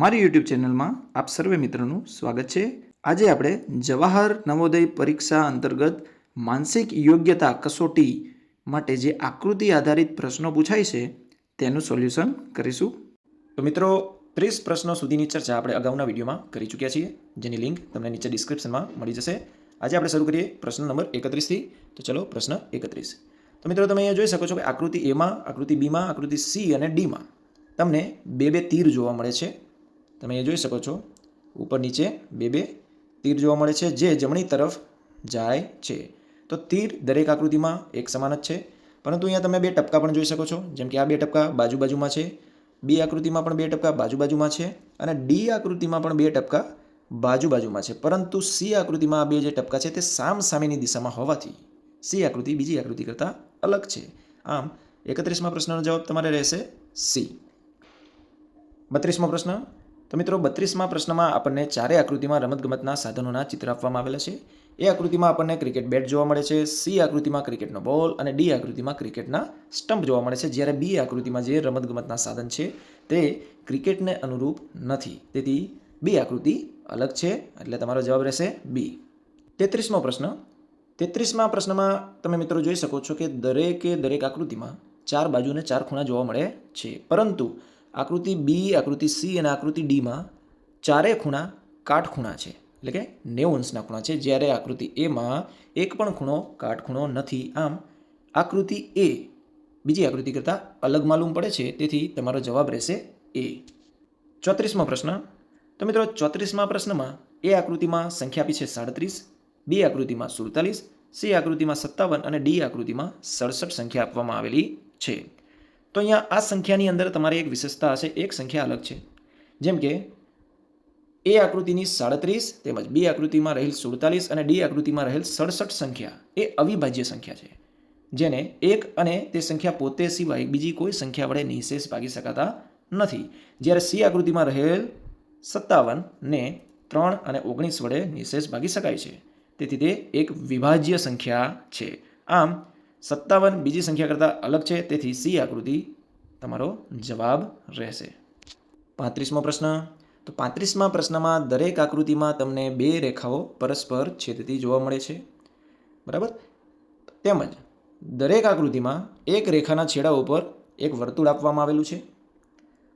મારી યુટ્યુબ ચેનલમાં આપ સર્વે મિત્રોનું સ્વાગત છે. આજે આપણે જવાહર નવોદય પરીક્ષા અંતર્ગત માનસિક યોગ્યતા કસોટી માટે જે આકૃતિ આધારિત પ્રશ્નો પૂછાય છે, તેનું સોલ્યુશન કરીશું. તો મિત્રો, ત્રીસ પ્રશ્નો સુધીની ચર્ચા આપણે અગાઉના વિડીયોમાં કરી ચૂક્યા છીએ, જેની લિંક તમને નીચે ડિસ્ક્રિપ્શનમાં મળી જશે. આજે આપણે શરૂ કરીએ પ્રશ્ન નંબર એકત્રીસથી. તો ચલો પ્રશ્ન એકત્રીસ. તો મિત્રો, તમે અહીંયા જોઈ શકો છો કે આકૃતિ એમાં આકૃતિ બીમાં આકૃતિ સી અને ડીમાં તમને બે બે તીર જોવા મળે છે. તમે અહીંયા જોઈ શકો છો. ઉપર નીચે બે બે તીર જોવા મળે છે, જે જમણી તરફ જાય છે. તો તીર દરેક આકૃતિમાં એક સમાન જ છે. પરંતુ અહીંયા તમે બે ટપકા પણ જોઈ શકો છો. જેમ કે આ બે ટપકા બાજુ બાજુમાં છે, બી આકૃતિમાં પણ બે ટપકા બાજુ બાજુમાં છે અને ડી આકૃતિમાં પણ બે ટપકા બાજુ બાજુમાં છે. પરંતુ સી આકૃતિમાં આ બે જે ટપકા છે તે સામ સામેની દિશામાં હોવાથી સી આકૃતિ બીજી આકૃતિ કરતાં અલગ છે. આમ, એકત્રીસમાં પ્રશ્નનો જવાબ તમારે રહેશે સી. બત્રીસમો પ્રશ્ન તો મિત્રો બત્રીસમાં પ્રશ્નમાં આપણને ચારે આકૃતિમાં રમતગમતના સાધનોના ચિત્ર આપવામાં આવેલા છે. એ આકૃતિમાં આપણને ક્રિકેટ બેટ જોવા મળે છે, સી આકૃતિમાં ક્રિકેટનો બોલ અને ડી આકૃતિમાં ક્રિકેટના સ્ટમ્પ જોવા મળે છે. જ્યારે બી આકૃતિમાં જે રમતગમતના સાધન છે તે ક્રિકેટને અનુરૂપ નથી. તેથી બી આકૃતિ અલગ છે એટલે તમારો જવાબ રહેશે બી. તેત્રીસમો પ્રશ્ન. તેત્રીસમાં પ્રશ્નમાં તમે મિત્રો જોઈ શકો છો કે દરેકે દરેક આકૃતિમાં ચાર બાજુ અને ચાર ખૂણા જોવા મળે છે. પરંતુ આકૃતિ બી આકૃતિ સી અને આકૃતિ ડીમાં ચારેય ખૂણા કાટખૂણા છે, એટલે કે નેવું અંશના ખૂણા છે. જ્યારે આકૃતિ એમાં એક પણ ખૂણો કાટખૂણો નથી. આમ આકૃતિ એ બીજી આકૃતિ કરતાં અલગ માલુમ પડે છે, તેથી તમારો જવાબ રહેશે એ ચોત્રીસમો પ્રશ્ન. તો મિત્રો, ચોત્રીસમાં પ્રશ્નમાં એ આકૃતિમાં સંખ્યા આપી છે સાડત્રીસ બી આકૃતિમાં સુડતાલીસ સી આકૃતિમાં સત્તાવન અને ડી આકૃતિમાં સડસઠ સંખ્યા આપવામાં આવેલી છે. તો અહીંયા આ સંખ્યાની અંદર તમારી એક વિશેષતા હશે, એક સંખ્યા અલગ છે. જેમ કે, એ આકૃતિની સાડત્રીસ તેમજ બી આકૃતિમાં રહેલ સુડતાલીસ અને ડી આકૃતિમાં રહેલ સડસઠ સંખ્યા એ અવિભાજ્ય સંખ્યા છે. જેને એક અને તે સંખ્યા પોતે સિવાય બીજી કોઈ સંખ્યા વડે નિશેષ ભાગી શકાતા નથી. જ્યારે સી આકૃતિમાં રહેલ સત્તાવન ને ત્રણ અને ઓગણીસ વડે નિશેષ ભાગી શકાય છે. તેથી તે એક વિભાજ્ય સંખ્યા છે. આમ સત્તાવન બીજી સંખ્યા કરતાં અલગ છે, તેથી સી આકૃતિ તમારો જવાબ રહેશે. પાંત્રીસમો પ્રશ્ન. તો પાંત્રીસમાં પ્રશ્નમાં દરેક આકૃતિમાં તમને બે રેખાઓ પરસ્પર છેદતી જોવા મળે છે. બરાબર? તેમજ દરેક આકૃતિમાં એક રેખાના છેડા ઉપર એક વર્તુળ આપવામાં આવેલું છે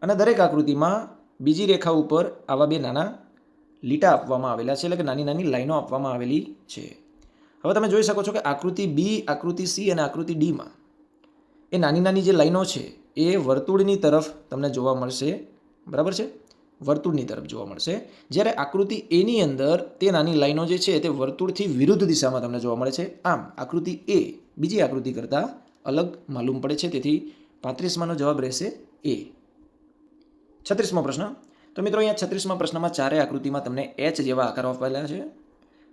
અને દરેક આકૃતિમાં બીજી રેખા ઉપર આવા બે નાના લીટા આપવામાં આવેલા છે, એટલે કે નાની નાની લાઈનો આપવામાં આવેલી છે. હવે તમે જોઈ શકો છો કે આકૃતિ બી આકૃતિ સી અને આકૃતિ ડીમાં એ નાની નાની જે લાઈનો છે, એ વર્તુળની તરફ તમને જોવા મળશે. બરાબર છે? વર્તુળની તરફ જોવા મળશે. જ્યારે આકૃતિ એની અંદર તે નાની લાઈનો જે છે, તે વર્તુળથી વિરુદ્ધ દિશામાં તમને જોવા મળે છે. આમ, આકૃતિ એ બીજી આકૃતિ કરતાં અલગ માલુમ પડે છે. તેથી પાંત્રીસમાંનો જવાબ રહેશે એ છત્રીસમો પ્રશ્ન. તો મિત્રો, અહીંયા છત્રીસમાં પ્રશ્નમાં ચારે આકૃતિમાં તમને એચ જેવા આકારો આપેલા છે.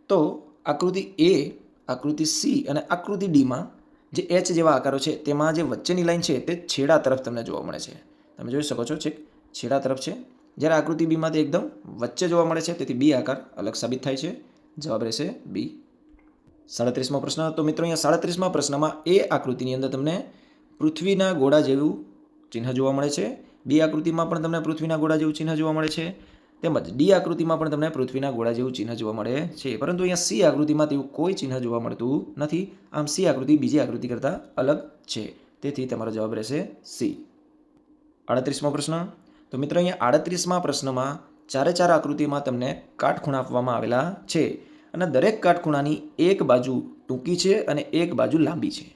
તો આકૃતિ એ આકૃતિ સી અને આકૃતિ ડીમાં જે એચ જેવા આકારો છે, તેમાં જે વચ્ચેની લાઇન છે, તે છેડા તરફ તમને જોવા મળે છે. તમે જોઈ શકો છો, છેક, છેડા તરફ છે. જ્યારે આકૃતિ બીમાં તે એકદમ વચ્ચે જોવા મળે છે, તેથી બી આકાર અલગ સાબિત થાય છે. જવાબ રહેશે બી સાડત્રીસમો પ્રશ્ન. તો મિત્રો, અહીંયા સાડત્રીસમા પ્રશ્નમાં એ આકૃતિની અંદર તમને પૃથ્વીના ગોળા જેવું ચિહ્ન જોવા મળે છે. બી આકૃતિમાં પણ તમને પૃથ્વીના ગોળા જેવું ચિહ્ન જોવા મળે છે. તેમજ ડી આકૃતિમાં પણ તમને પૃથ્વીના ગોળા જેવું ચિહ્ન જોવા મળે છે. પરંતુ અહીંયા સી આકૃતિમાં તેવું કોઈ ચિહ્ન જોવા મળતું નથી. આમ સી આકૃતિ બીજી આકૃતિ કરતાં અલગ છે. તેથી તમારો જવાબ રહેશે સી. આડત્રીસમો પ્રશ્ન. તો મિત્રો અહીંયા આડત્રીસમાં પ્રશ્નમાં ચારે ચાર આકૃતિમાં તમને કાટખૂણા આપવામાં આવેલા છે. અને દરેક કાટખૂણાની એક બાજુ ટૂંકી છે અને એક બાજુ લાંબી છે.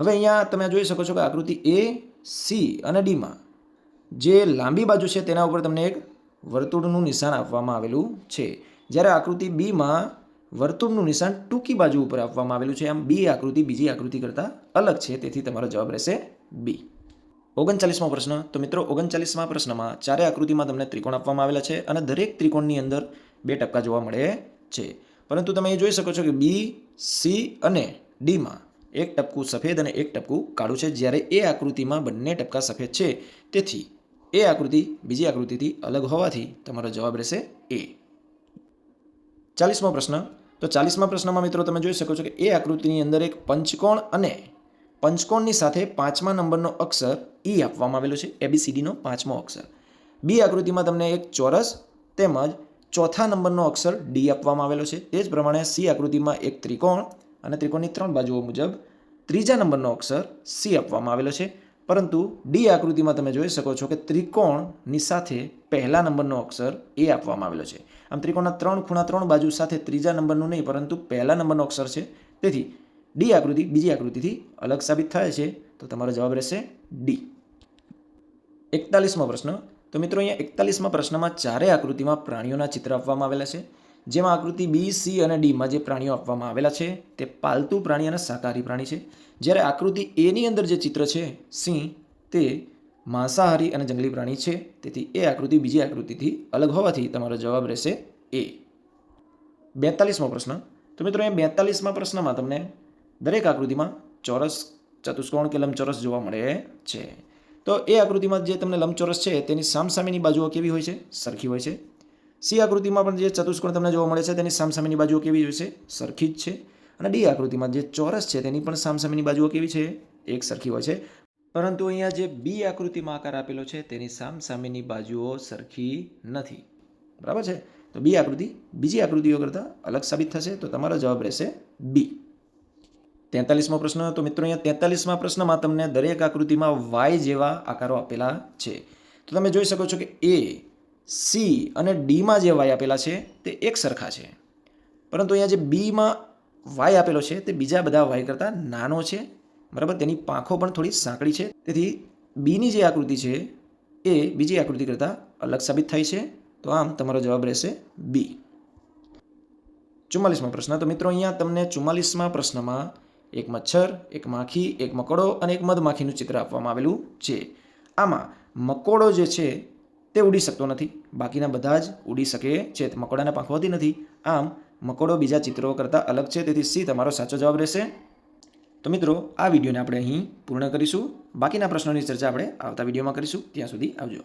હવે અહીંયા તમે જોઈ શકો છો કે આકૃતિ એ, સી અને ડીમાં જે લાંબી બાજુ છે તેના ઉપર તમને એક વર્તુળનું નિશાન આપવામાં આવેલું છે. જ્યારે આકૃતિ બીમાં વર્તુળનું નિશાન ટૂંકી બાજુ ઉપર આપવામાં આવેલું છે, આમ બી આકૃતિ બીજી આકૃતિ કરતાં અલગ છે. તેથી તમારો જવાબ રહેશે બી ઓગણચાલીસમો પ્રશ્ન. તો મિત્રો, ઓગણચાલીસમાં પ્રશ્નમાં ચારે આકૃતિમાં તમને ત્રિકોણ આપવામાં આવેલા છે અને દરેક ત્રિકોણની અંદર બે ટપકા જોવા મળે છે. પરંતુ તમે એ જોઈ શકો છો કે બી સી અને ડીમાં એક ટપકું સફેદ અને એક ટપકું કાળું છે. જ્યારે એ આકૃતિમાં બંને ટપકા સફેદ છે. તેથી એ આકૃતિ બીજી આકૃતિથી અલગ હોવાથી તમારો જવાબ રહેશે એ. ચાલીસમો પ્રશ્ન. તો ચાલીસમા પ્રશ્નમાં મિત્રો તમે જોઈ શકો છો કે એ આકૃતિની અંદર એક પંચકોણ અને પંચકોણની સાથે પાંચમા નંબરનો અક્ષર ઈ આપવામાં આવેલો છે એબીસીડીનો પાંચમો અક્ષર. બી આકૃતિમાં તમને એક ચોરસ તેમજ ચોથા નંબરનો અક્ષર ડી આપવામાં આવેલો છે. તે જ પ્રમાણે સી આકૃતિમાં એક ત્રિકોણ અને ત્રિકોણની ત્રણ બાજુઓ મુજબ ત્રીજા નંબરનો અક્ષર સી આપવામાં આવેલો છે. પરંતુ ડી આકૃતિમાં તમે જોઈ શકો છો કે ત્રિકોણની સાથે પહેલા નંબરનો અક્ષર એ આપવામાં આવેલો છે. આમ ત્રિકોણના ત્રણ ખૂણા ત્રણ બાજુ સાથે ત્રીજા નંબરનું નહીં, પરંતુ પહેલા નંબરનો અક્ષર છે. તેથી ડી આકૃતિ બીજી આકૃતિથી અલગ સાબિત થાય છે. તો તમારો જવાબ રહેશે ડી એકતાલીસમો પ્રશ્ન. તો મિત્રો, અહીંયા એકતાલીસમાં પ્રશ્નમાં ચારે આકૃતિમાં પ્રાણીઓના ચિત્ર આપવામાં આવેલા છે. જેમાં આકૃતિ બી, સી અને ડીમાં જે પ્રાણીઓ આપવામાં આવેલા છે, તે પાલતુ પ્રાણી અને શાકાહારી પ્રાણી છે. જ્યારે આકૃતિ એની અંદર જે ચિત્ર છે, સિંહ, તે માંસાહારી અને જંગલી પ્રાણી છે. તેથી એ આકૃતિ બીજી આકૃતિથી અલગ હોવાથી તમારો જવાબ રહેશે એ. બેતાલીસમો પ્રશ્ન. તો મિત્રો અહીંયા બેતાલીસમાં પ્રશ્નમાં તમને દરેક આકૃતિમાં ચોરસ ચતુષ્કોણ કે લંબચોરસ જોવા મળે છે. તો એ આકૃતિમાં જે તમને લંબચોરસ છે, તેની સામસામેની બાજુઓ કેવી હોય છે? સરખી હોય છે. સી આકૃતિમાં પણ જે ચતુષ્કોણ તમને જોવા મળે છે, તેની સામસામેની બાજુઓ કેવી છે સરખી જ છે. અને ડી આકૃતિમાં જે ચોરસ છે, તેની પણ સામસામેની બાજુઓ કેવી છે? એક સરખી હોય છે. પરંતુ અહીંયા જે બી આકૃતિમાં આકાર આપેલો છે, તેની સામસામેની બાજુઓ સરખી નથી. બરાબર છે? તો બી આકૃતિ બીજી આકૃતિઓ કરતાં અલગ સાબિત થશે. તો તમારો જવાબ રહેશે બી. તેતાલીસમો પ્રશ્ન. તો મિત્રો, અહીંયા તેતાલીસમાં પ્રશ્નમાં તમને દરેક આકૃતિમાં વાય જેવા આકારો આપેલા છે. તો તમે જોઈ શકો છો કે એ સી અને ડીમાં જે વાય આપેલા છે, તે એક સરખા છે. પરંતુ અહીંયા જે બીમાં વાય આપેલો છે, તે બીજા બધા વાય કરતાં નાનો છે. બરાબર? તેની પાંખો પણ થોડી સાંકડી છે. તેથી બીની જે આકૃતિ છે, એ બીજી આકૃતિ કરતાં અલગ સાબિત થાય છે. તો આમ તમારો જવાબ રહેશે બી. ચુમ્માલીસમાં પ્રશ્ન. તો મિત્રો, અહીંયા તમને ચુમ્માલીસમાં પ્રશ્નમાં એક મચ્છર, એક માખી, એક મકોડો અને એક મધમાખીનું ચિત્ર આપવામાં આવેલું છે. આમાં મકોડો જે છે તે ઉડી શકતો નથી. બાકીના બધા જ ઉડી શકે છે. મકોડાના પાંખ હોતી નથી. આમ, મકોડો બીજા ચિત્રો કરતાં અલગ છે. તેથી સી, તમારો સાચો જવાબ રહેશે. તો મિત્રો, આ વિડીયોને આપણે અહીં પૂર્ણ કરીશું. બાકીના પ્રશ્નોની ચર્ચા આપણે આવતા વિડીયોમાં કરીશું. ત્યાં સુધી આવજો.